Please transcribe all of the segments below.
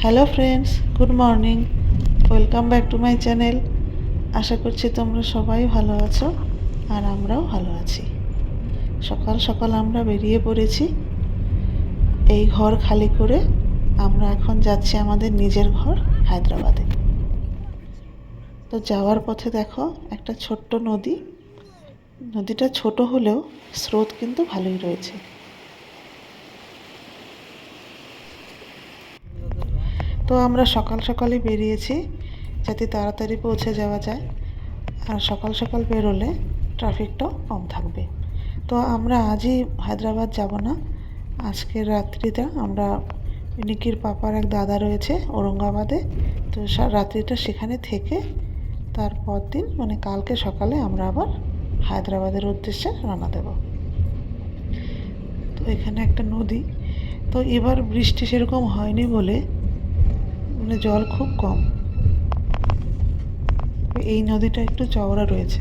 Hello friends good morning welcome back to my channel আশা করছি তোমরা সবাই ভালো আছো আর আমরাও ভালো আছি। সকাল সকাল আমরা বেরিয়ে পড়েছি। এই ঘর খালি করে আমরা এখন যাচ্ছি আমাদের নিজের ঘর হায়দ্রাবাদে। তো যাওয়ার পথে দেখো একটা ছোট্ট নদী। নদীটা ছোট হলেও স্রোত কিন্তু ভালোই রয়েছে। তো আমরা সকাল সকালই বেরিয়েছি যাতে তাড়াতাড়ি পৌঁছে যাওয়া যায়। আর সকাল সকাল বেরোলে ট্রাফিকটাও কম থাকবে। তো আমরা আজই হায়দ্রাবাদ যাব না। আজকের রাত্রিটা আমরা নিকির পাপার এক দাদা রয়েছে ঔরঙ্গাবাদে। তো রাত্রিটা সেখানে থেকে তারপর দিন মানে কালকে সকালে আমরা আবার হায়দ্রাবাদের উদ্দেশ্যে রওনা দেব। তো এখানে একটা নদী। তো এবার বৃষ্টি সেরকম হয়নি বলে মানে জল খুব কম। এই নদীটা একটু চওড়া রয়েছে।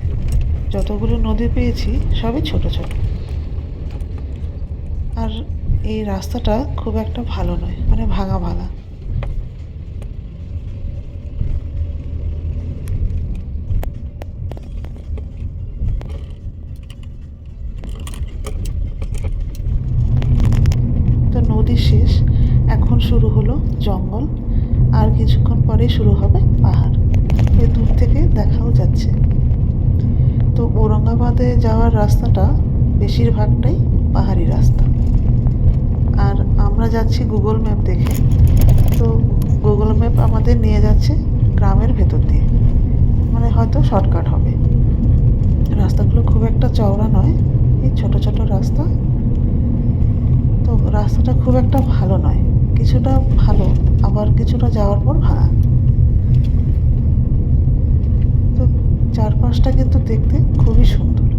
যতগুলো নদী পেয়েছি, সবই ছোট ছোট। আর এই রাস্তাটা খুব একটা ভালো নয় মানে ভাঙা ভাঙা তো নদী শেষ এখন শুরু হলো জঙ্গল, আর কিছুক্ষণ পরেই শুরু হবে পাহাড়। এই দূর থেকে দেখাও যাচ্ছে। তো ঔরঙ্গাবাদে যাওয়ার রাস্তাটা বেশিরভাগটাই পাহাড়ি রাস্তা। আর আমরা যাচ্ছি গুগল ম্যাপ দেখে। তো গুগল ম্যাপ আমাদের নিয়ে যাচ্ছে গ্রামের ভেতর দিয়ে। মানে হয়তো শর্টকাট হবে। রাস্তাগুলো খুব একটা চওড়া নয়, এই ছোট ছোট রাস্তা। তো রাস্তাটা খুব একটা ভালো নয়। কিছুটা ভালো, আবার কিছুটা যাওয়ার পর ভাঙা তো চারপাশটা কিন্তু দেখতে খুবই সুন্দর।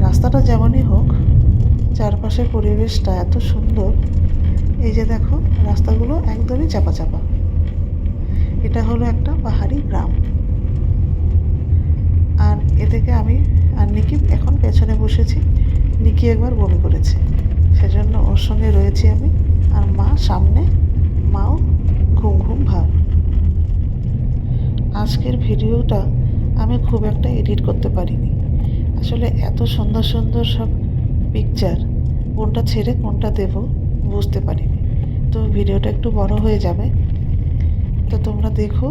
রাস্তাটা যেমনই হোক, চারপাশের পরিবেশটা এত সুন্দর। এই যে দেখো, রাস্তাগুলো একদমই চাপা চাপা এটা হলো একটা পাহাড়ি গ্রাম। আর এদিকে আমি আর নিকি এখন পেছনে বসেছি। নিকি একবার বমি করেছে। সেজন্য ওর সঙ্গে রয়েছি আমি। আর মা সামনে, মাও ঘুম ঘুম ভাব। আজকের ভিডিওটা আমি খুব একটা এডিট করতে পারিনি। আসলে এত সুন্দর সুন্দর সব পিকচার কোনটা ছেড়ে কোনটা দেব বুঝতে পারিনি। তো ভিডিওটা একটু বড় হয়ে যাবে। তো তোমরা দেখো,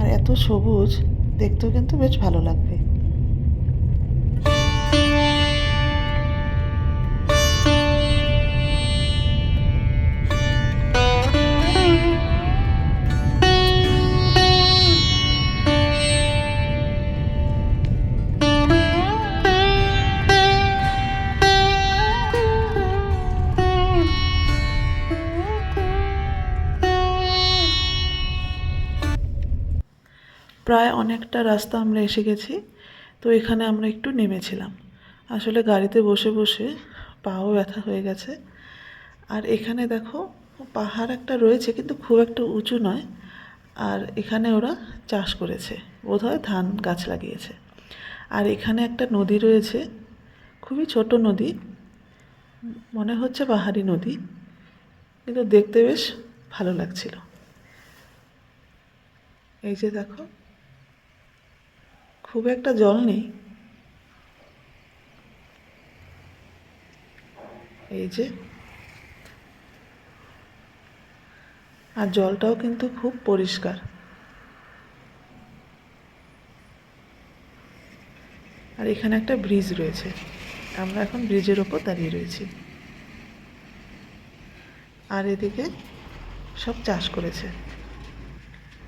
আর এত সবুজ, দেখতেও কিন্তু বেশ ভালো লাগবে। অনেকটা রাস্তা আমরা এসে গেছি, তো এখানে আমরা একটু নেমেছিলাম। আসলে গাড়িতে বসে বসে পাও ব্যথা হয়ে গেছে। আর এখানে দেখো পাহাড় একটা রয়েছে, কিন্তু খুব একটা উঁচু নয়। আর এখানে ওরা চাষ করেছে, বোধহয় ধান গাছ লাগিয়েছে। আর এখানে একটা নদী রয়েছে, খুবই ছোট নদী, মনে হচ্ছে পাহাড়ি নদী, কিন্তু দেখতে বেশ ভালো লাগছিল। এই যে দেখো খুব একটা জল নেই। এই যে। আর জলটাও কিন্তু খুব পরিষ্কার। আর এখানে একটা ব্রিজ রয়েছে। আমরা এখন ব্রিজের ওপর দাঁড়িয়ে রয়েছি। আর এদিকে সব চাষ করেছে।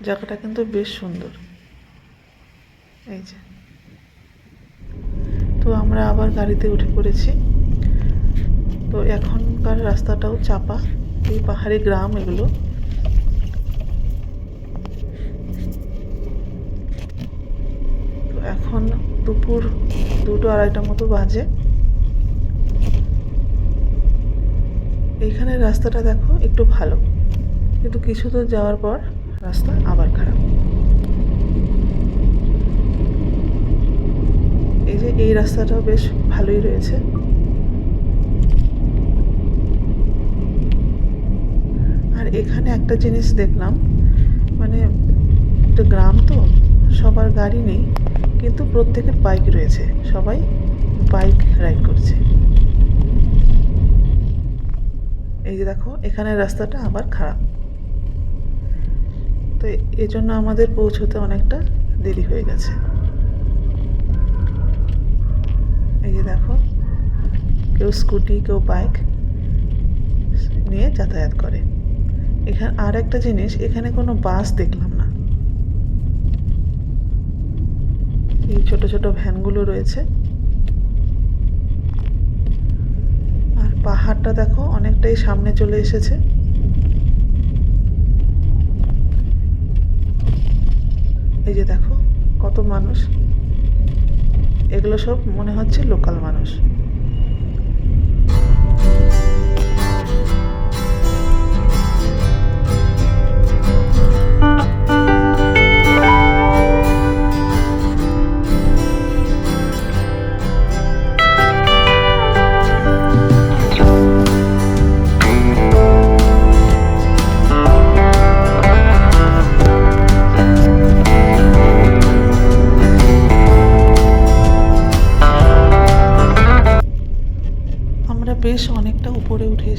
জায়গাটা কিন্তু বেশ সুন্দর। এই যে। তো আমরা আবার গাড়িতে উঠে পড়েছি। তো এখনকার রাস্তাটাও চাপা। এই পাহাড়ি গ্রাম এগুলো। তো এখন দুপুর দুটো আড়াইটার মতো বাজে। এইখানে রাস্তাটা দেখো একটু ভালো। কিন্তু কিছু দূর যাওয়ার পর রাস্তা আবার খারাপ। এই রাস্তাটাও বেশ ভালোই রয়েছে। আর এখানে একটা জিনিস দেখলাম মানে একটা গ্রাম তো, সবার গাড়ি নেই, কিন্তু প্রত্যেকের বাইক রয়েছে, সবাই বাইক রাইড করছে। এই যে দেখো এখানের রাস্তাটা আবার খারাপ। তো এজন্য আমাদের পৌঁছতে অনেকটা দেরি হয়ে গেছে। এই যে দেখো, কেউ স্কুটি, কেউ বাইক নিয়ে যাতায়াত করে। এখানে আর একটা জিনিস, এখানে কোনো বাস দেখলাম না। এই ছোট ছোট ভ্যানগুলো রয়েছে। আর পাহাড়টা দেখো, অনেকটাই সামনে চলে এসেছে। এই যে দেখো, কত মানুষ। এগুলো সব মনে হচ্ছে লোকাল মানুষ।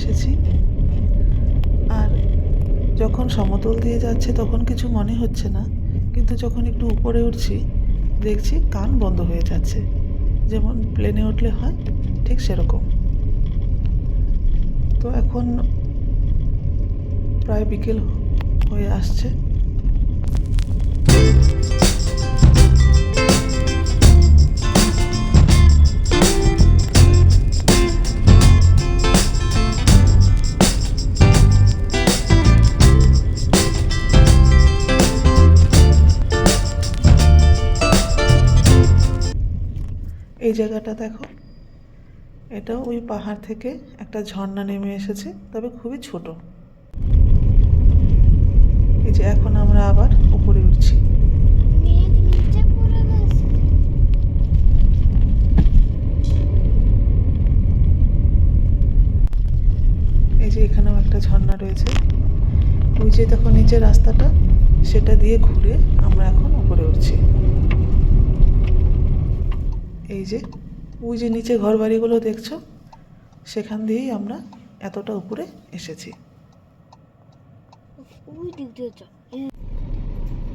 এসেছি। আর যখন সমতল দিয়ে যাচ্ছে তখন কিছু মনে হচ্ছে না। কিন্তু যখন একটু উপরে উঠছি, দেখছি কান বন্ধ হয়ে যাচ্ছে। যেমন প্লেনে উঠলে হয়, ঠিক সেরকম। তো এখন প্রায় বিকেল হয়ে আসছে। এই জায়গাটা দেখো। এটা ওই পাহাড় থেকে একটা ঝর্ণা নেমে এসেছে তবে খুবই ছোট। এই যে এখন আমরা আবার উপরে উঠছি। নিচে এই যে এখানেও একটা ঝর্ণা রয়েছে। ওই যে দেখো নিচের রাস্তাটা সেটা দিয়ে ঘুরে আমরা এখন উপরে উঠছি। এই যে ওই যে নিচে ঘর বাড়িগুলো দেখছ সেখান দিয়েই আমরা এতটা উপরে এসেছি।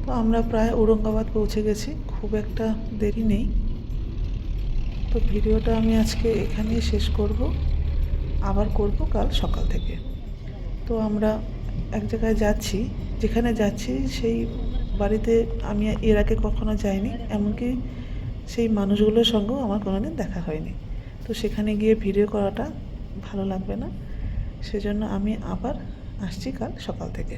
তো আমরা প্রায় ঔরঙ্গাবাদ পৌঁছে গেছি খুব একটা দেরি নেই। তো ভিডিওটা আমি আজকে এখানেই শেষ করব আবার করব কাল সকাল থেকে। তো আমরা এক জায়গায় যাচ্ছি যেখানে যাচ্ছি সেই বাড়িতে আমি এর আগে কখনো যাইনি এমনকি সেই মানুষগুলোর সঙ্গেও আমার কোনোদিন দেখা হয়নি। তো সেখানে গিয়ে ভিডিও করাটা ভালো লাগবে না। সেজন্য আমি আবার আসছি কাল সকাল থেকে।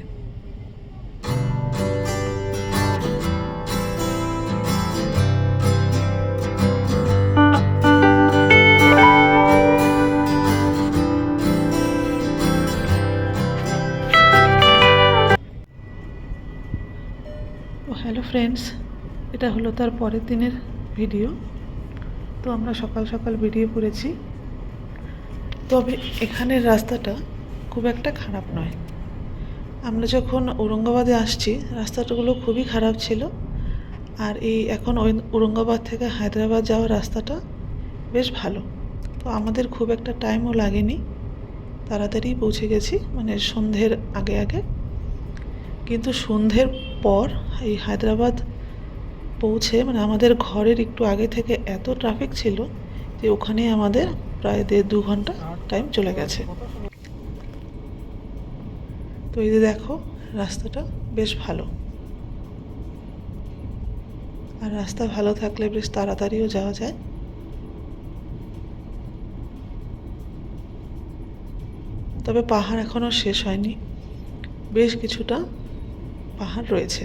হ্যালো ফ্রেন্ডস এটা হলো তার পরের দিনের ভিডিও। তো আমরা সকাল সকাল বেরিয়ে পড়েছি। তবে এখানের রাস্তাটা খুব একটা খারাপ নয়। আমরা যখন ঔরঙ্গাবাদে আসছি রাস্তাটাগুলো খুবই খারাপ ছিল। আর এই এখন ওই ঔরঙ্গাবাদ থেকে হায়দ্রাবাদ যাওয়ার রাস্তাটা বেশ ভালো। তো আমাদের খুব একটা টাইমও লাগেনি। তাড়াতাড়ি পৌঁছে গেছি মানে সন্ধ্যের আগে আগে। কিন্তু সন্ধ্যের পর এই হায়দ্রাবাদ পৌঁছে মানে আমাদের ঘরের একটু আগে থেকে এত ট্রাফিক ছিল যে ওখানেই আমাদের প্রায় দেড় দু ঘণ্টা টাইম চলে গেছে। তো এই যে দেখো, রাস্তাটা বেশ ভালো। আর রাস্তা ভালো থাকলে বেশ তাড়াতাড়িও যাওয়া যায়। তবে পাহাড় এখনও শেষ হয়নি। বেশ কিছুটা পাহাড় রয়েছে।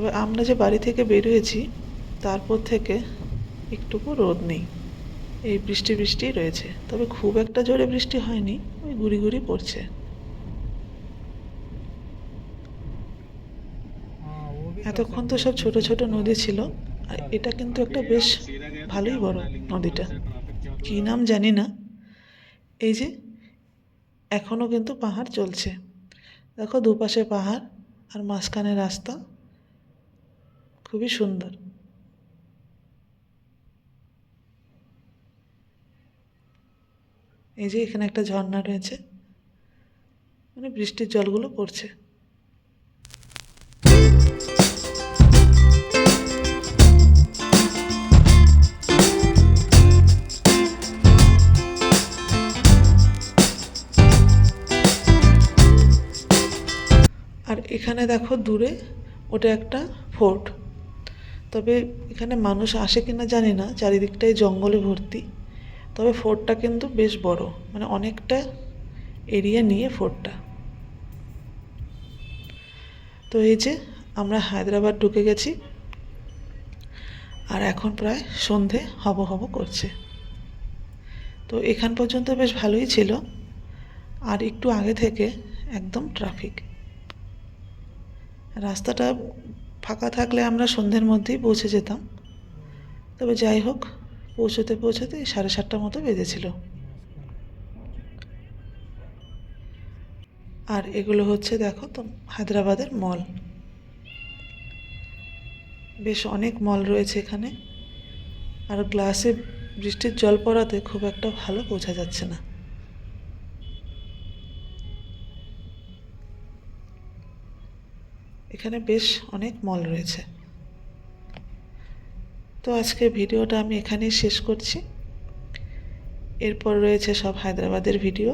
তবে আমরা যে বাড়ি থেকে বেরিয়েছি, তারপর থেকে একটুকু রোদ নেই। এই বৃষ্টি বৃষ্টি রয়েছে। তবে খুব একটা জোরে বৃষ্টি হয়নি, ওই গুড়ি গুড়ি পড়ছে। এতক্ষণ তো সব ছোট ছোট নদী ছিল, আর এটা কিন্তু একটা বেশ ভালোই বড় নদীটা। কি নাম জানি না। এই যে এখনও কিন্তু পাহাড় চলছে। দেখো দুপাশে পাহাড় আর মাঝখানে রাস্তা। খুবই সুন্দর। এই যে এখানে একটা ঝর্ণা রয়েছে। মানে বৃষ্টির জলগুলো পড়ছে। আর এখানে দেখো দূরে ওটা একটা ফোর্ট। তবে এখানে মানুষ আসে কিনা জানি না, চারিদিকটাই জঙ্গলে ভর্তি। তবে ফোর্টটা কিন্তু বেশ বড় মানে অনেকটা এরিয়া নিয়ে ফোর্টটা। তো এই যে আমরা হায়দ্রাবাদ ঢুকে গেছি, আর এখন প্রায় সন্ধে হব হব করছে। তো এখান পর্যন্ত বেশ ভালোই ছিল, আর একটু আগে থেকে একদম ট্রাফিক। রাস্তাটা ফাঁকা থাকলে আমরা সন্ধ্যের মধ্যেই পৌঁছে যেতাম। তবে যাই হোক, পৌঁছতে পৌঁছতে সাড়ে সাতটার মতো বেজেছিল। আর এগুলো হচ্ছে দেখো তো, হায়দ্রাবাদের মল। বেশ অনেক মল রয়েছে এখানে। আর গ্লাসে বৃষ্টির জল পড়াতে খুব একটা ভালো বোঝা যাচ্ছে না। এখানে বেশ অনেক মল রয়েছে। তো আজকে ভিডিওটা আমি এখানেই শেষ করছি। এরপর রয়েছে সব হায়দ্রাবাদের ভিডিও।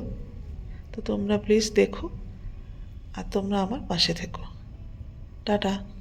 তো তোমরা প্লিজ দেখো আর তোমরা আমার পাশে থেকো। টাটা।